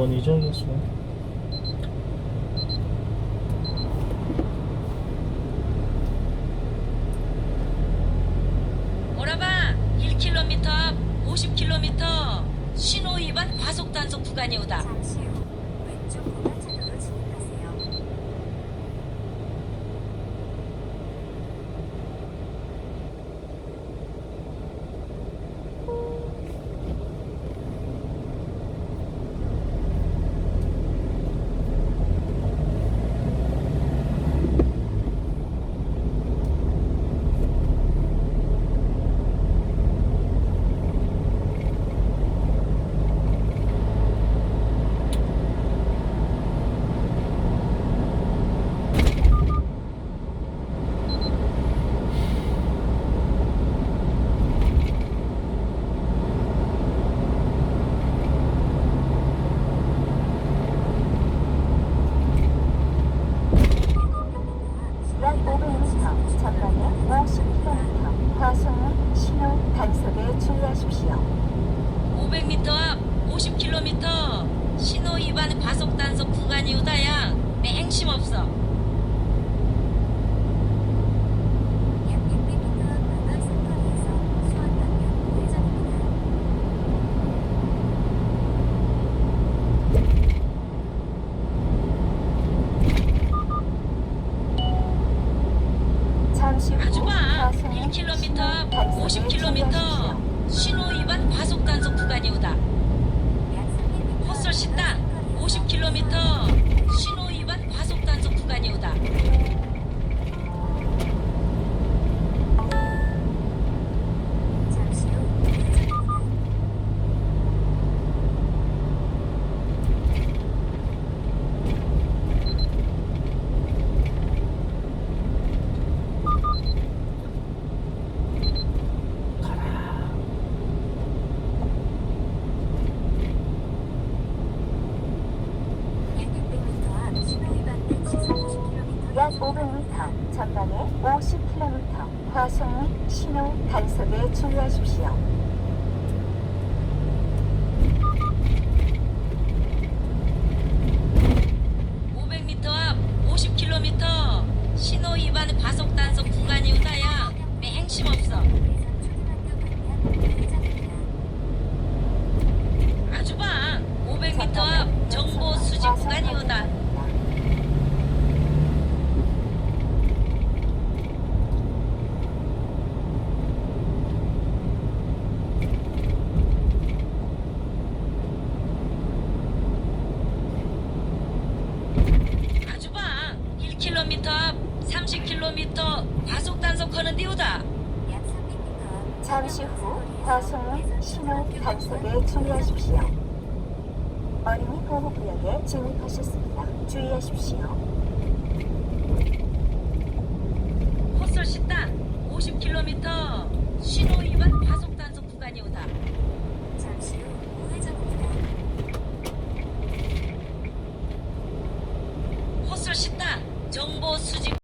한번 잊어야겠어요. 오라바 1km 앞 50km 신호 위반 과속 단속 구간이 오다. 잠시 후 왼쪽 진입하세요. 약 500m 전방에 50km 과속 신호 단속에 주의하십시오. 500m 앞 50km 신호 위반 과속 단속 구간이 오다야. 맹심 없어. 약 600m 앞 마을 상거리에서 수원 방면 우회전입니다. 잠시 후 봐. 과속 1km 신호 앞 단속에 50km 주의하십시오. 신호 위반 과속 단속 구간이 오다. 약 300m 헛설 신당 50km 신호 위반 과속 단속 구간이 오다. 잠시 후 우회전입니다. 약 600m 앞 신호 위반 및 시속 50km 약 500m 전방에 50km 과속 및 신호 단속에 주의하십시오. 오 500m 앞 50km 신호 위반 과속 단속 구간이 오다야. 맹심 없어. 대선 초등학교 방면 우회전입니다. 아주 봐. 500m 앞 정보 수집 구간이 오다. 아주 봐. 1km 앞 30km 과속 단속하는 데 오다. 약 300m 앞 잠시 후 과속 및 대선 신호 단속에 주의하십시오. 어린이 보호 구역에 진입하셨습니다. 주의하십시오. 헛설 식당 50km 신호